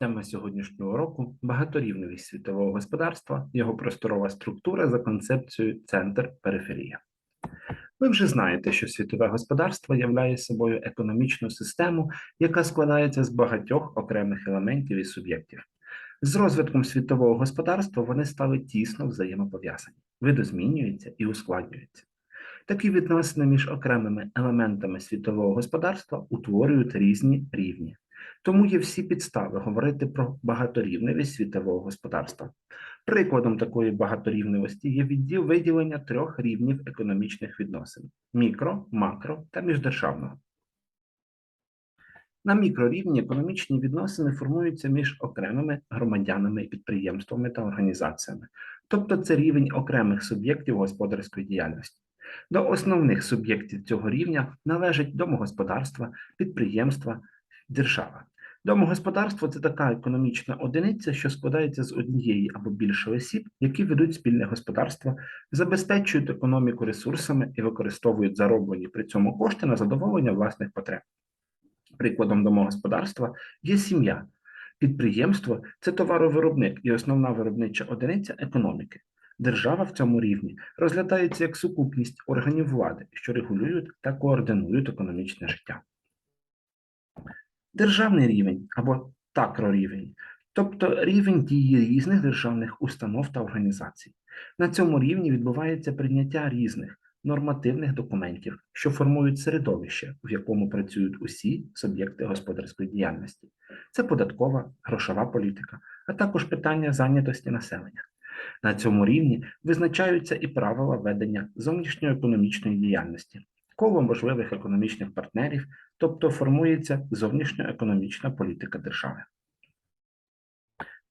Тема сьогоднішнього року багаторівневість світового господарства, його просторова структура за концепцією центр-периферія. Ви вже знаєте, що світове господарство являє собою економічну систему, яка складається з багатьох окремих елементів і суб'єктів. З розвитком світового господарства вони стали тісно взаємопов'язані, видозмінюються і ускладнюються. Такі відносини між окремими елементами світового господарства утворюють різні рівні. Тому є всі підстави говорити про багаторівневість світового господарства. Прикладом такої багаторівневості є відділ виділення трьох рівнів економічних відносин: мікро, макро та міждержавного. На мікрорівні економічні відносини формуються між окремими громадянами, підприємствами та організаціями, тобто це рівень окремих суб'єктів господарської діяльності. До основних суб'єктів цього рівня належать домогосподарства, підприємства, держава. Домогосподарство це така економічна одиниця, що складається з однієї або більше осіб, які ведуть спільне господарство, забезпечують економіку ресурсами і використовують зароблені при цьому кошти на задоволення власних потреб. Прикладом домогосподарства є сім'я. Підприємство це товаровиробник і основна виробнича одиниця економіки. Держава в цьому рівні розглядається як сукупність органів влади, що регулюють та координують економічне життя. Державний рівень або такрорівень, тобто рівень дії різних державних установ та організацій. На цьому рівні відбувається прийняття різних нормативних документів, що формують середовище, в якому працюють усі суб'єкти господарської діяльності. Це податкова, грошова політика, а також питання зайнятості населення. На цьому рівні визначаються і правила ведення зовнішньоекономічної діяльності, коло можливих економічних партнерів, тобто формується зовнішньоекономічна політика держави.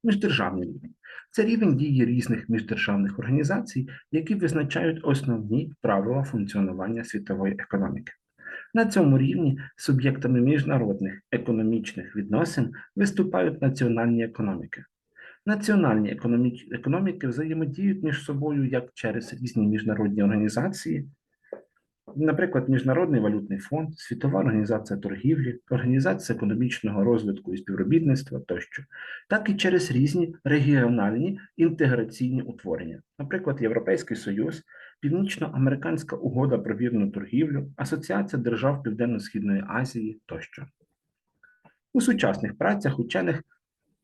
Міждержавний рівень це рівень дії різних міждержавних організацій, які визначають основні правила функціонування світової економіки. На цьому рівні суб'єктами міжнародних економічних відносин виступають національні економіки. Національні економіки взаємодіють між собою як через різні міжнародні організації, наприклад, Міжнародний валютний фонд, Світова організація торгівлі, Організація економічного розвитку і співробітництва тощо, так і через різні регіональні інтеграційні утворення, наприклад, Європейський Союз, Північноамериканська угода про вірну торгівлю, Асоціація держав Південно-Східної Азії тощо. У сучасних працях учених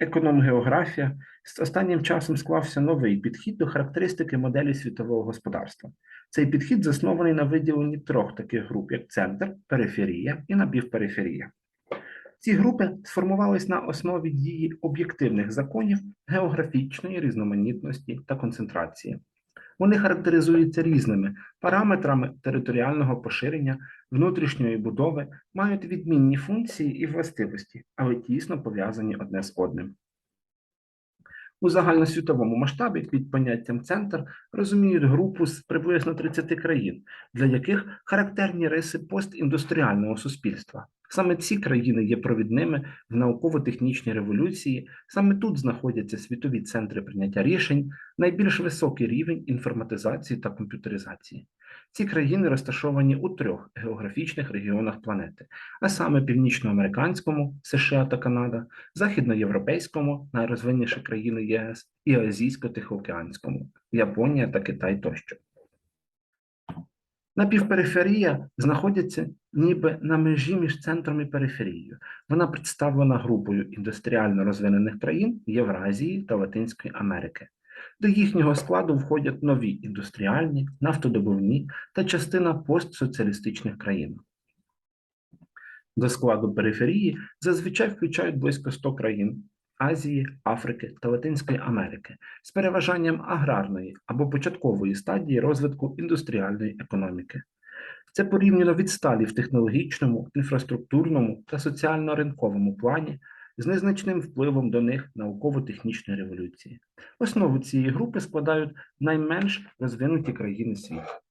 економгеографія з останнім часом склався новий підхід до характеристики моделі світового господарства. Цей підхід заснований на виділенні трьох таких груп, як центр, периферія і напівпериферія. Ці групи сформувались на основі дії об'єктивних законів географічної різноманітності та концентрації. Вони характеризуються різними параметрами територіального поширення, внутрішньої будови, мають відмінні функції і властивості, але тісно пов'язані одне з одним. У загальносвітовому масштабі під поняттям центр розуміють групу з приблизно 30 країн, для яких характерні риси постіндустріального суспільства. Саме ці країни є провідними в науково-технічній революції, саме тут знаходяться світові центри прийняття рішень, найбільш високий рівень інформатизації та комп'ютеризації. Ці країни розташовані у трьох географічних регіонах планети, а саме північноамериканському США та Канада, західноєвропейському, найрозвинніші країни ЄС і азійсько-тихоокеанському, Японія та Китай тощо. Напівпериферія знаходиться ніби на межі між центром і периферією. Вона представлена групою індустріально розвинених країн Євразії та Латинської Америки. До їхнього складу входять нові індустріальні, нафтодобувні та частина постсоціалістичних країн. До складу периферії зазвичай включають близько 100 країн Азії, Африки та Латинської Америки з переважанням аграрної або початкової стадії розвитку індустріальної економіки. Це порівняно відсталі в технологічному, інфраструктурному та соціально-ринковому плані з незначним впливом до них науково-технічної революції. Основу цієї групи складають найменш розвинуті країни світу.